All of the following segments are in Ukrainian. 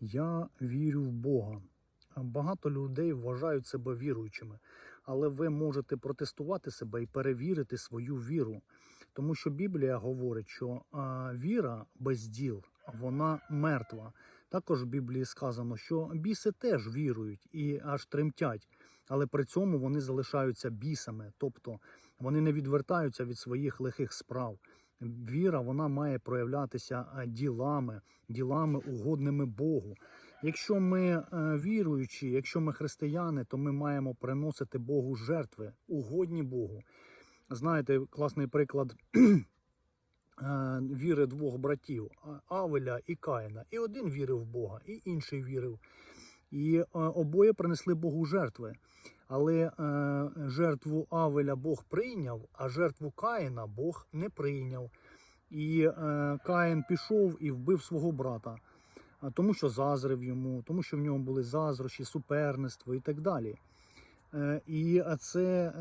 Я вірю в Бога. Багато людей вважають себе віруючими, але ви можете протестувати себе і перевірити свою віру. Тому що Біблія говорить, що віра без діл вона мертва. Також в Біблії сказано, що біси теж вірують і аж тремтять, але при цьому вони залишаються бісами, тобто вони не відвертаються від своїх лихих справ. Віра вона має проявлятися ділами, ділами угодними Богу. Якщо ми е, віруючі, якщо ми християни, то ми маємо приносити Богу жертви, угодні Богу. Знаєте, класний приклад е, віри двох братів Авеля і Каїна. І один вірив в Бога, і інший вірив. І е, обоє принесли Богу жертви. Але е, жертву Авеля Бог прийняв, а жертву Каїна Бог не прийняв. І е, Каїн пішов і вбив свого брата, тому що зазрив йому, тому що в ньому були зазрощі, суперництво і так далі. І це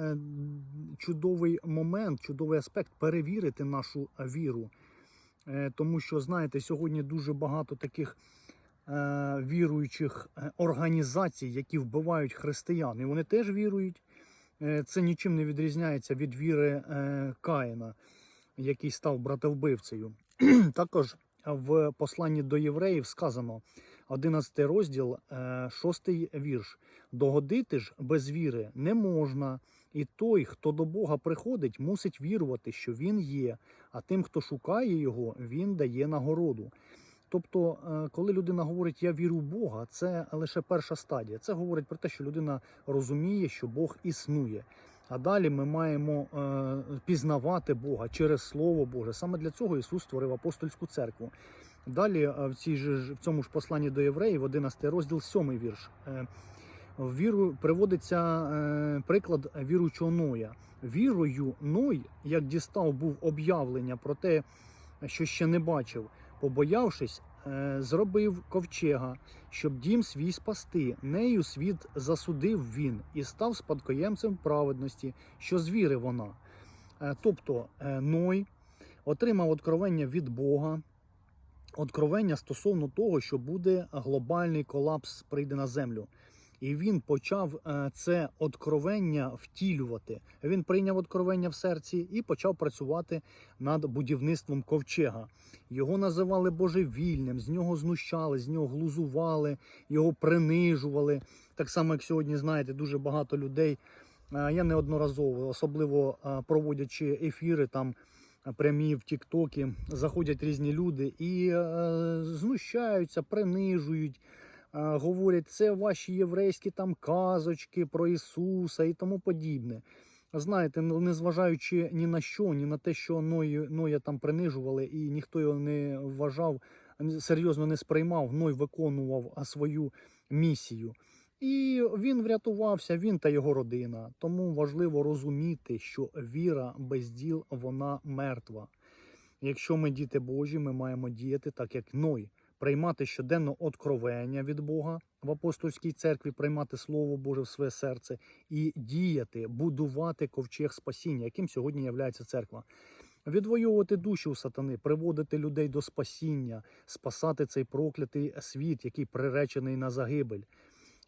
чудовий момент, чудовий аспект перевірити нашу віру. Тому що, знаєте, сьогодні дуже багато таких віруючих е, організацій, які вбивають християн. І вони теж вірують. Е, Це нічим не відрізняється від віри е, Каїна, який став братовбивцею. Також в посланні до євреїв сказано, 11 розділ, 6 вірш. Догодити ж без віри не можна, і той, хто до Бога приходить, мусить вірувати, що Він є, а тим, хто шукає його, він дає нагороду. Тобто, е, коли людина говорить Я вірю в Бога, це лише перша стадія. Це говорить про те, що людина розуміє, що Бог існує. А далі ми маємо е, пізнавати Бога через Слово Боже. Саме для цього Ісус створив апостольську церкву. Далі е, в, цій ж- в цьому ж посланні до євреїв, 11 розділ, 7 вірш. В віру приводиться е, приклад віруючого Ноя. Вірою Ной, як дістав був об'явлення про те, що ще не бачив, побоявшись, е, зробив ковчега, щоб дім свій спасти. Нею світ засудив він і став спадкоємцем праведності, що звіри вона. Е, тобто е, Ной отримав откровення від Бога. Откровення стосовно того, що буде глобальний колапс прийде на землю. І він почав е, це откровення втілювати. Він прийняв откровення в серці і почав працювати над будівництвом ковчега. Його називали божевільним, з нього знущали, з нього глузували, його принижували. Так само, як сьогодні знаєте, дуже багато людей. е, Я неодноразово, особливо е, проводячи ефіри там прямі в Тіктокі, заходять різні люди і е, знущаються, принижують. Говорять, це ваші єврейські там казочки про Ісуса і тому подібне. Знаєте, незважаючи ні на що, ні на те, що Ной, Ноя там принижували, і ніхто його не вважав, серйозно не сприймав, Ной виконував свою місію. І він врятувався, він та його родина. Тому важливо розуміти, що віра без діл вона мертва. Якщо ми діти Божі, ми маємо діяти так, як Ной приймати щоденно откровення від Бога в апостольській церкві, приймати Слово Боже в своє серце і діяти, будувати ковчег спасіння, яким сьогодні є церква. Відвоювати душі у сатани, приводити людей до спасіння, спасати цей проклятий світ, який приречений на загибель.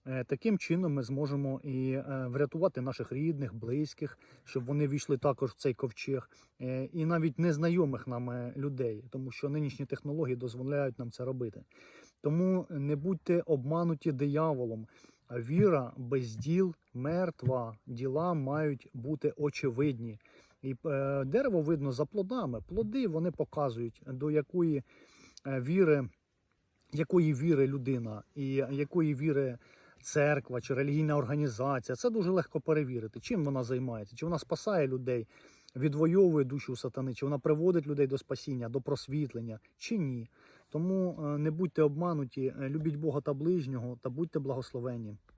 Е, Таким чином ми зможемо і е, врятувати наших рідних, близьких, щоб вони війшли також в цей ковчег, е, і навіть незнайомих нам людей, тому що нинішні технології дозволяють нам це робити. Тому не будьте обмануті дияволом. Віра без діл мертва. Діла мають бути очевидні. І дерево видно за плодами. Плоди вони показують, до якої віри, якої віри людина і якої віри церква чи релігійна організація. Це дуже легко перевірити, чим вона займається, чи вона спасає людей, відвоює душу сатани, чи вона приводить людей до спасіння, до просвітлення, чи ні. Тому е, не будьте обмануті, е, любіть Бога та ближнього та будьте благословені.